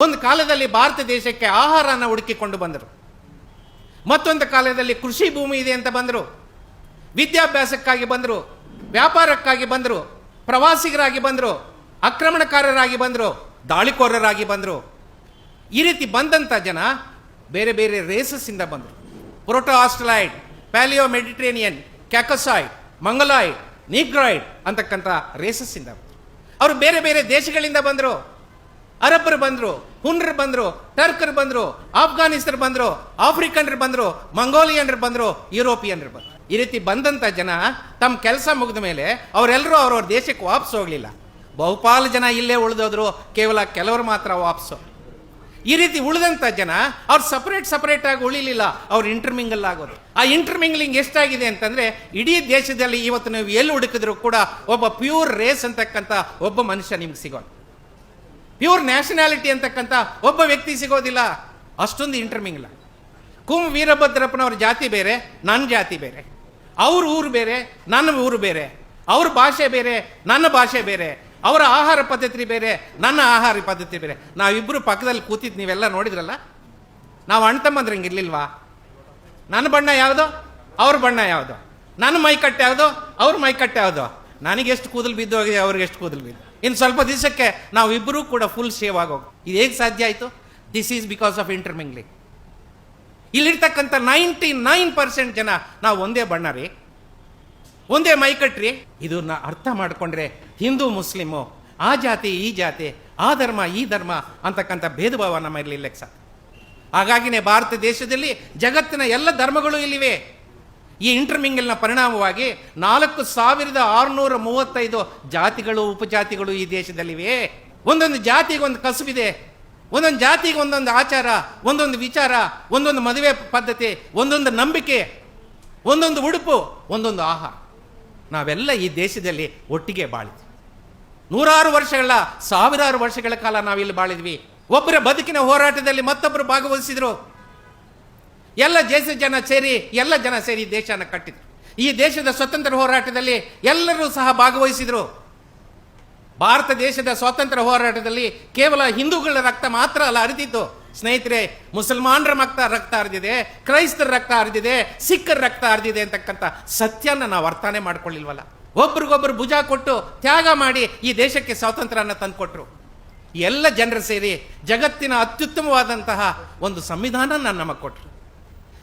ಒಂದು ಕಾಲದಲ್ಲಿ ಭಾರತ ದೇಶಕ್ಕೆ ಆಹಾರನ ಹುಡುಕಿಕೊಂಡು ಬಂದರು. ಮತ್ತೊಂದು ಕಾಲದಲ್ಲಿ ಕೃಷಿ ಭೂಮಿ ಇದೆ ಅಂತ ಬಂದರು. ವಿದ್ಯಾಭ್ಯಾಸಕ್ಕಾಗಿ ಬಂದರು, ವ್ಯಾಪಾರಕ್ಕಾಗಿ ಬಂದರು, ಪ್ರವಾಸಿಗರಾಗಿ ಬಂದರು, ಆಕ್ರಮಣಕಾರರಾಗಿ ಬಂದರು, ದಾಳಿಕೋರರಾಗಿ ಬಂದರು. ಈ ರೀತಿ ಬಂದಂಥ ಜನ ಬೇರೆ ಬೇರೆ ರೇಸಸ್ಸಿಂದ ಬಂದರು. Proto Australoid Palio ಮೆಡಿಟ್ರೇನಿಯನ್ ಕ್ಯಾಕಸಾಯ್ಡ್ Mongoloid Negroid ಅಂತಕ್ಕಂಥ ರೇಸಸ್ಸಿಂದ ಅವರು ಬೇರೆ ಬೇರೆ ದೇಶಗಳಿಂದ ಬಂದರು. ಅರಬ್ಬರು ಬಂದರು, ಹುನ್ರು ಬಂದರು, ಟರ್ಕರು ಬಂದರು ಆಫ್ಘಾನಿಸ್ತರು ಬಂದರು, ಆಫ್ರಿಕನ್ರು ಬಂದರು, ಮಂಗೋಲಿಯನ್ರು ಬಂದರು, ಯುರೋಪಿಯನ್ರು ಬಂದರು. ಈ ರೀತಿ ಬಂದಂಥ ಜನ ತಮ್ಮ ಕೆಲಸ ಮುಗಿದ ಮೇಲೆ ಅವರೆಲ್ಲರೂ ಅವ್ರವ್ರ ದೇಶಕ್ಕೆ ವಾಪಸ್ ಹೋಗಲಿಲ್ಲ. ಬಹುಪಾಲು ಜನ ಇಲ್ಲೇ ಉಳಿದೋದ್ರು, ಕೇವಲ ಕೆಲವರು ಮಾತ್ರ ವಾಪಸ್ಸು ಈ ರೀತಿ ಉಳಿದಂಥ ಜನ ಅವ್ರು ಸಪ್ರೇಟ್ ಸಪರೇಟ್ ಆಗಿ ಉಳಿಲಿಲ್ಲ, ಅವ್ರು ಇಂಟರ್ಮಿಂಗಲ್ ಆಗೋದು. ಆ ಇಂಟರ್ಮಿಂಗ್ಲಿಂಗ್ ಎಷ್ಟಾಗಿದೆ ಅಂತಂದರೆ, ಇಡೀ ದೇಶದಲ್ಲಿ ಇವತ್ತು ನೀವು ಎಲ್ಲಿ ಹುಡುಕಿದ್ರು ಕೂಡ ಒಬ್ಬ ಪ್ಯೂರ್ ರೇಸ್ ಅಂತಕ್ಕಂಥ ಒಬ್ಬ ಮನುಷ್ಯ ನಿಮ್ಗೆ ಸಿಗೋದು. ಪ್ಯೂರ್ ನ್ಯಾಷನಾಲಿಟಿ ಅಂತಕ್ಕಂಥ ಒಬ್ಬ ವ್ಯಕ್ತಿ ಸಿಗೋದಿಲ್ಲ. ಅಷ್ಟೊಂದು ಇಂಟರ್ಮಿಂಗ್ಲ ಕುಂ ವೀರಭದ್ರಪ್ಪನವ್ರ ಜಾತಿ ಬೇರೆ ನನ್ನ ಜಾತಿ ಬೇರೆ. ಅವ್ರ ಊರು ಬೇರೆ, ನನ್ನ ಊರು ಬೇರೆ. ಅವ್ರ ಭಾಷೆ ಬೇರೆ, ನನ್ನ ಭಾಷೆ ಬೇರೆ. ಅವರ ಆಹಾರ ಪದ್ಧತಿ ಬೇರೆ, ನನ್ನ ಆಹಾರ ಪದ್ಧತಿ ಬೇರೆ. ನಾವಿಬ್ಬರು ಪಕ್ಕದಲ್ಲಿ ಕೂತಿದ್ದು ನೀವೆಲ್ಲ ನೋಡಿದ್ರಲ್ಲ? ನಾವು ಅಣ್ಣ ತಮ್ಮಂದ್ರೆ ಇರಲಿಲ್ವಾ? ನನ್ನ ಬಣ್ಣ ಯಾವುದು? ಅವ್ರ ಬಣ್ಣ ಯಾವುದು? ನನ್ನ ಮೈಕಟ್ಟು ಯಾವುದು? ಅವ್ರ ಮೈಕಟ್ಟು ಯಾವುದು? ನನಗೆ ಎಷ್ಟು ಕೂದಲು ಬಿದ್ದು ಹೋಗಿದೆ, ಅವ್ರಿಗೆ ಎಷ್ಟು ಕೂದಲು ಬಿದ್ದು. ಇನ್ನು ಸ್ವಲ್ಪ ದಿವಸಕ್ಕೆ ನಾವಿಬ್ಬರೂ ಕೂಡ ಫುಲ್ ಸೇವ್ ಆಗೋಗಿ. ಇದು ಹೇಗೆ ಸಾಧ್ಯ ಆಯಿತು? This is because of intermingling ಇಲ್ಲಿರ್ತಕ್ಕಂಥ ನೈಂಟಿ ನೈನ್ ಪರ್ಸೆಂಟ್ ಜನ ನಾವು ಒಂದೇ ಬಣ್ಣ ರೀ ಒಂದೇ ಮೈಕಟ್ರಿ ಇದನ್ನ ಅರ್ಥ ಮಾಡಿಕೊಂಡ್ರೆ ಹಿಂದೂ ಮುಸ್ಲಿಮು, ಆ ಜಾತಿ, ಈ ಜಾತಿ, ಆ ಧರ್ಮ, ಈ ಧರ್ಮ ಅಂತಕ್ಕಂಥ ಭೇದ ಭಾವ ನಮ್ಮ ಇರಲಿಲ್ಲ ಸರ್ ಹಾಗಾಗಿನೇ ಭಾರತ ದೇಶದಲ್ಲಿ ಜಗತ್ತಿನ ಎಲ್ಲ ಧರ್ಮಗಳು ಇಲ್ಲಿವೆ. ಈ ಇಂಟರ್ಮಿಂಗಲ್ನ ಪರಿಣಾಮವಾಗಿ ನಾಲ್ಕು ಸಾವಿರದ ಆರುನೂರ ಮೂವತ್ತೈದು ಜಾತಿಗಳು, ಉಪಜಾತಿಗಳು ಈ ದೇಶದಲ್ಲಿವೆ. ಒಂದೊಂದು ಜಾತಿಗೆ ಒಂದು ಕಸುಬಿದೆ ಒಂದೊಂದು ಜಾತಿಗೆ ಒಂದೊಂದು ಆಚಾರ, ಒಂದೊಂದು ವಿಚಾರ, ಒಂದೊಂದು ಮದುವೆ ಪದ್ಧತಿ, ಒಂದೊಂದು ನಂಬಿಕೆ, ಒಂದೊಂದು ಉಡುಪು, ಒಂದೊಂದು ಆಹಾರ. ನಾವೆಲ್ಲ ಈ ದೇಶದಲ್ಲಿ ಒಟ್ಟಿಗೆ ಬಾಳಿದ್ವಿ. ನೂರಾರು ವರ್ಷಗಳ, ಸಾವಿರಾರು ವರ್ಷಗಳ ಕಾಲ ನಾವಿಲ್ಲಿ ಬಾಳಿದ್ವಿ. ಒಬ್ಬರ ಬದುಕಿನ ಹೋರಾಟದಲ್ಲಿ ಮತ್ತೊಬ್ಬರು ಭಾಗವಹಿಸಿದ್ರು. ಎಲ್ಲ ದೇಶ ಜನ ಸೇರಿ, ಎಲ್ಲ ಜನ ಸೇರಿ ದೇಶನ ಕಟ್ಟಿದ್ರು. ಈ ದೇಶದ ಸ್ವತಂತ್ರ ಹೋರಾಟದಲ್ಲಿ ಎಲ್ಲರೂ ಸಹ ಭಾಗವಹಿಸಿದ್ರು. ಭಾರತ ದೇಶದ ಸ್ವಾತಂತ್ರ್ಯ ಹೋರಾಟದಲ್ಲಿ ಕೇವಲ ಹಿಂದೂಗಳ ರಕ್ತ ಮಾತ್ರ ಅಲ್ಲ ಹರಿದಿತ್ತು ಸ್ನೇಹಿತರೆ, ಮುಸಲ್ಮಾನರ ರಕ್ತ ರಕ್ತ ಹರಿದಿದೆ, ಕ್ರೈಸ್ತರ ರಕ್ತ ಹರಿದಿದೆ, ಸಿಖ್ಖರ ರಕ್ತ ಹರಿದಿದೆ ಅಂತಕ್ಕಂಥ ಸತ್ಯನ ನಾವು ವರ್ತನೆ ಮಾಡ್ಕೊಳ್ಳಿಲ್ವಲ್ಲ. ಒಬ್ರಿಗೊಬ್ರು ಭುಜ ಕೊಟ್ಟು ತ್ಯಾಗ ಮಾಡಿ ಈ ದೇಶಕ್ಕೆ ಸ್ವಾತಂತ್ರ್ಯನ ತಂದುಕೊಟ್ರು. ಎಲ್ಲ ಜನರು ಸೇರಿ ಜಗತ್ತಿನ ಅತ್ಯುತ್ತಮವಾದಂತಹ ಒಂದು ಸಂವಿಧಾನ ನಮಗೆ ಕೊಟ್ಟರು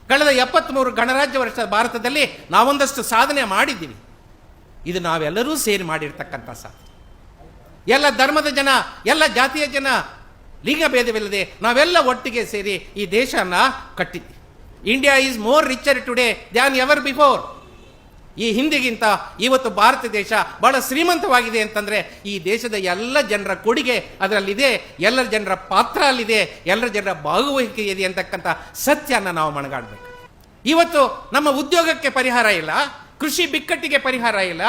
ಕಳೆದ ಎಪ್ಪತ್ತ್ಮೂರು ಗಣರಾಜ್ಯ ವರ್ಷ ಭಾರತದಲ್ಲಿ ನಾವೊಂದಷ್ಟು ಸಾಧನೆ ಮಾಡಿದ್ದೀವಿ. ಇದು ನಾವೆಲ್ಲರೂ ಸೇರಿ ಮಾಡಿರ್ತಕ್ಕಂಥ ಸಾಧನೆ. ಎಲ್ಲ ಧರ್ಮದ ಜನ, ಎಲ್ಲ ಜಾತಿಯ ಜನ, ಲಿಂಗ ಭೇದವಿಲ್ಲದೆ ನಾವೆಲ್ಲ ಒಟ್ಟಿಗೆ ಸೇರಿ ಈ ದೇಶನ ಕಟ್ಟಿದ್ವಿ India is more richer today than ever before ಈ ಹಿಂದಿಗಿಂತ ಇವತ್ತು ಭಾರತ ದೇಶ ಬಹಳ ಶ್ರೀಮಂತವಾಗಿದೆ ಅಂತಂದ್ರೆ ಈ ದೇಶದ ಎಲ್ಲ ಜನರ ಕೊಡುಗೆ ಅದರಲ್ಲಿದೆ, ಎಲ್ಲರ ಜನರ ಪಾತ್ರ ಅಲ್ಲಿದೆ, ಎಲ್ಲರ ಜನರ ಭಾಗವಹಿಕೆ ಇದೆ ಅಂತಕ್ಕಂಥ ಸತ್ಯನ ನಾವು ಮಣಗಾಡಬೇಕು ಇವತ್ತು ನಮ್ಮ ಉದ್ಯೋಗಕ್ಕೆ ಪರಿಹಾರ ಇಲ್ಲ, ಕೃಷಿ ಬಿಕ್ಕಟ್ಟಿಗೆ ಪರಿಹಾರ ಇಲ್ಲ,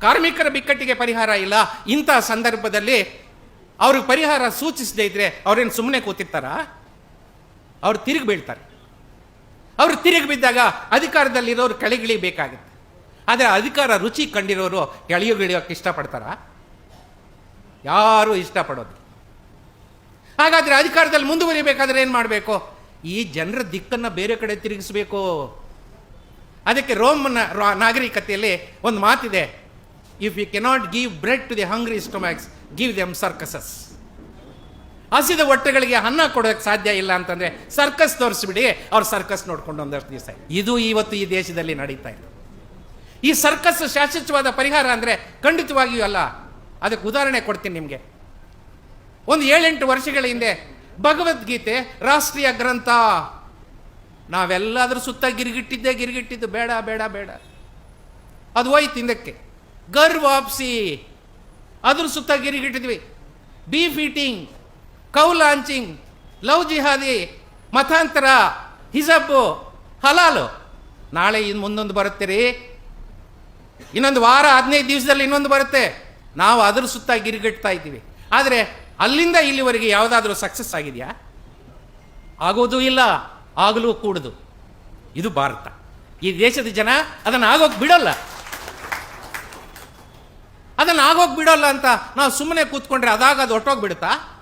ಕಾರ್ಮಿಕರ ಬಿಕ್ಕಟ್ಟಿಗೆ ಪರಿಹಾರ ಇಲ್ಲ, ಇಂಥ ಸಂದರ್ಭದಲ್ಲಿ ಅವ್ರಿಗೆ ಪರಿಹಾರ ಸೂಚಿಸದೇ ಇದ್ರೆ ಅವ್ರೇನು ಸುಮ್ಮನೆ ಕೂತಿರ್ತಾರ? ಅವ್ರು ತಿರುಗಿ ಬೀಳ್ತಾರೆ. ಅವರು ತಿರುಗಿ ಬಿದ್ದಾಗ ಅಧಿಕಾರದಲ್ಲಿರೋರು ಕೆಳಗಿಳಿಬೇಕಾಗುತ್ತೆ. ಆದರೆ ಅಧಿಕಾರ ರುಚಿ ಕಂಡಿರೋರು ಕೆಳಗಿಳಿಯೋಕೆ ಇಷ್ಟಪಡ್ತಾರ? ಯಾರು ಇಷ್ಟಪಡೋದು ಹಾಗಾದರೆ ಅಧಿಕಾರದಲ್ಲಿ ಮುಂದುವರಿಬೇಕಾದ್ರೆ ಏನು ಮಾಡಬೇಕು? ಈ ಜನರ ದಿಕ್ಕನ್ನು ಬೇರೆ ಕಡೆ ತಿರುಗಿಸಬೇಕು. ಅದಕ್ಕೆ ರೋಮನ್ ನಾಗರಿಕತೆಯಲ್ಲಿ ಒಂದು ಮಾತಿದೆ. If you cannot give bread to the hungry stomachs give them circuses ಹಸಿದ ಹೊಟ್ಟೆಗಳಿಗೆ ಅನ್ನ ಕೊಡೋಕೆ ಸಾಧ್ಯ ಇಲ್ಲ ಅಂತಂದರೆ ಸರ್ಕಸ್ ತೋರಿಸ್ಬಿಡಿ, ಅವ್ರು ಸರ್ಕಸ್ ನೋಡ್ಕೊಂಡು ಒಂದಷ್ಟು ದಿವಸ ಇದು ಇವತ್ತು ಈ ದೇಶದಲ್ಲಿ ನಡೀತಾ ಇದೆ ಈ ಸರ್ಕಸ್ ಶಾಶ್ವತವಾದ ಪರಿಹಾರ ಅಂದರೆ ಖಂಡಿತವಾಗಿಯೂ ಅಲ್ಲ. ಅದಕ್ಕೆ ಉದಾಹರಣೆ ಕೊಡ್ತೀನಿ ನಿಮಗೆ. ಒಂದು ಏಳೆಂಟು ವರ್ಷಗಳ ಹಿಂದೆ ಭಗವದ್ಗೀತೆ, ರಾಷ್ಟ್ರೀಯ ಗ್ರಂಥ. ನಾವೆಲ್ಲಾದರೂ ಸುತ್ತ ಗಿರಿಗಿಟ್ಟಿದ್ದೆ, ಗಿರಿಗಿಟ್ಟಿದ್ದು ಬೇಡ ಬೇಡ ಬೇಡ. ಅದು ಹೋಯ್ತು ಹಿಂದಕ್ಕೆ. ಗರ್ ವಾಪ್ಸಿ. ಅದ್ರ ಸುತ್ತ ಗಿರಿಗಿಟ್ಟಿದ್ವಿ. Beef eating cow lynching, love jihadi, ಮತಾಂತರ ಹಿಜಬ್ಬು ಹಲಾಲು. ನಾಳೆ ಇನ್ನು ಮುಂದೊಂದು ಬರುತ್ತೆ ಇನ್ನೊಂದು ವಾರ, ಹದಿನೈದು ದಿವಸದಲ್ಲಿ ಇನ್ನೊಂದು ಬರುತ್ತೆ. ನಾವು ಅದ್ರ ಸುತ್ತ ಗಿರಿಗಟ್ತಾ ಇದ್ದೀವಿ. ಆದರೆ ಅಲ್ಲಿಂದ ಇಲ್ಲಿವರೆಗೆ ಯಾವುದಾದ್ರೂ ಸಕ್ಸಸ್ ಆಗಿದೆಯಾ? ಆಗೋದು ಇಲ್ಲ, ಆಗಲೂ ಕೂಡದು. ಇದು ಭಾರತ. ಈ ದೇಶದ ಜನ ಅದನ್ನು ಆಗೋಕ್ ಬಿಡೋಲ್ಲ. ಅದನ್ನು ಆಗೋಕ್ ಬಿಡೋಲ್ಲ ಅಂತ ನಾವು ಸುಮ್ಮನೆ ಕೂತ್ಕೊಂಡ್ರೆ ಅದಾಗ ಅದು ಹೊಟ್ಟೋಗ್ಬಿಡುತ್ತಾ